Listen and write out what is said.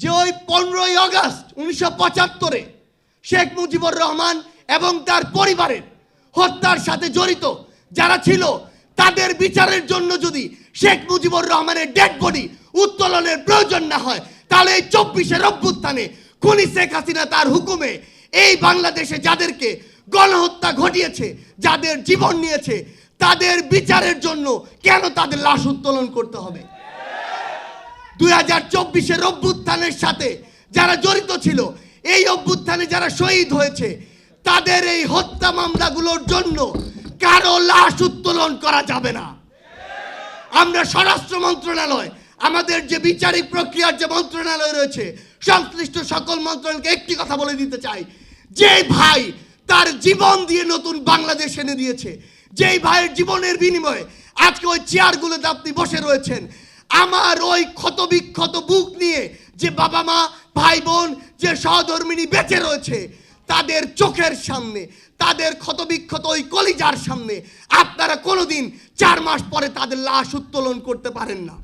যে ওই পনেরোই আগস্ট উনিশশো পঁচাত্তরে শেখ মুজিবুর রহমান এবং তার পরিবারের হত্যার সাথে জড়িত যারা ছিল, তাদের বিচারের জন্য যদি শেখ মুজিবুর রহমানের ডেড বডি উত্তোলনের প্রয়োজন না হয়, তাহলে এই চব্বিশের অভ্যুত্থানে খুনি শেখ হাসিনা তার হুকুমে এই বাংলাদেশে যাদেরকে গণহত্যা ঘটিয়েছে, যাদের জীবন নিয়েছে, তাদের বিচারের জন্য কেন তাদের লাশ উত্তোলন করতে হবে? দুই হাজার চব্বিশের অভ্যুত্থানের সাথে যারা জড়িত ছিল, এই অভ্যুত্থানে যারা শহীদ হয়েছে, তাদের এই হত্যা মামলাগুলোর জন্য কারও লাশ উত্তোলন করা যাবে না। আমরা স্বরাষ্ট্র মন্ত্রণালয়, আমাদের যে বিচারিক প্রক্রিয়ার যে মন্ত্রণালয় রয়েছে, সংশ্লিষ্ট সকল মন্ত্রণালয়কে একটি কথা বলে দিতে চাই। যে ভাই তার জীবন দিয়ে নতুন বাংলাদেশ এনে দিয়েছে, যেই ভাইয়ের জীবনের বিনিময়ে আজকে ওই চেয়ারগুলোতে আপনি বসে রয়েছেন আমার ওই ক্ষত বিক্ষত বুক নিয়ে যে বাবা মা, ভাই বোন, যে সহধর্মিনী বেঁচে রয়েছে, তাদের চোখের সামনে, তাদের ক্ষতবিক্ষত ওই কলিজার সামনে আপনারা কোনোদিন চার মাস পরে তাদের লাশ উত্তোলন করতে পারেন না।